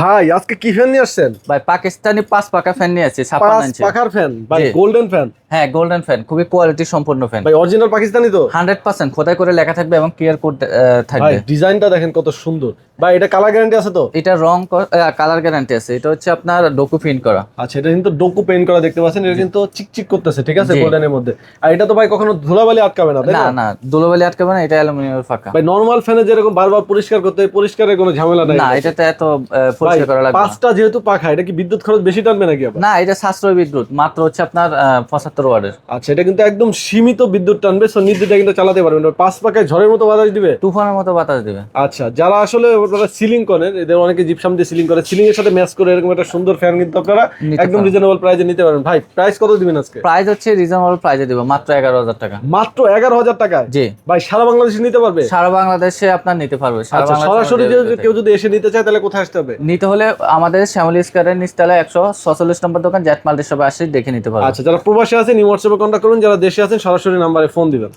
ভাই আজকে কি ফ্যান নিয়ে আসছেন? ভাই পাকিস্তানি পাঁচ পাকা ফ্যান নিয়ে আছে ছাপ্পান্ন পাঁচ ইঞ্চি। পাখার ফ্যান? ভাই গোল্ডেন ফ্যান? হ্যাঁ গোল্ডেন ফ্যান খুবই কোয়ালিটি সম্পন্ন ফ্যান। ভাই অরিজিনাল পাকিস্তানি তো? হান্ড্রেড পার্সেন্ট খোদাই করে লেখা থাকবে এবং ক্লিয়ার কোড ভাই থাকবে। ডিজাইনটা দেখেন কত সুন্দর। ভাই এটা কালার গ্যারান্টি আছে তো? এটা রং কালার গ্যারান্টি আছে। এটা হচ্ছে আপনার ডকু পেইন্ট করা। আচ্ছা এটা কিন্তু ডোকু পেইন্ট করা দেখতে পাচ্ছেন এটা কিন্তু চিকচিক করতেছে ঠিক আছে গোল্ডেনের মধ্যে। আর এটা তো ভাই কখনো ধুলাবালি আটকাবে না তাই না না? দুলোবালি আটকাবে না এটা অ্যালুমিনিয়ামের ফাঁকা। ভাই নরমাল ফ্যানে যেরকম বারবার পরিষ্কার করতে হয়, পরিষ্কারের কোনো ঝামেলা নাই। না এটাতে এত পরিষ্কার করা লাগবে পাঁচটা যেহেতু পাখা এটা কি বিদ্যুৎ খরচ বেশি টানবে নাকি না এটা সাশ্রয় বিদ্যুৎ মাত্র হচ্ছে আপনার পঁচাত্তর ওয়ার্ডের আচ্ছা এটা কিন্তু একদম সীমিত বিদ্যুৎ টানবে সো নির্দ্বিধায় কিন্তু চালাতে পারবেন পাঁচ পাকায় ঝড়ের মতো বাতাস দিবে? তুফানের মতো বাতাস দেবে। আচ্ছা যারা আসলে আপনারা সিলিং করেন এদের অনেকে জিপসাম দিয়ে সিলিং করে সিলিং এর সাথে ম্যাচ করে এরকম একটা সুন্দর ফ্যান কিন্তু আপনারা একদম রিজনেবল প্রাইসে নিতে পারেন ভাই প্রাইস কত দিবেন আজকে? প্রাইস হচ্ছে রিজনেবল প্রাইসে দিব মাত্র এগারো হাজার টাকা। মাত্র এগারো হাজার টাকায়? জি। ভাই সারা বাংলাদেশে নিতে পারবে? সারা বাংলাদেশে আপনার নিতে পারবে আচ্ছা সরাসরি কেউ যদি এসে নিতে চায় তাহলে কোথায় আসতে হবে? নিতে হলে আমাদের শ্যামলি স্কোয়ারের নিচতলা একশো ছচল্লিশ নম্বর দোকান জ্যাট মাল্টি সবাই আসে দেখে নিতে পারবেন আচ্ছা যারা প্রবাসী আছেন এই হোয়াটসঅ্যাপে কন্ট্যাক্ট করুন যারা দেশে আছেন সরাসরি নাম্বারে ফোন দিবেন।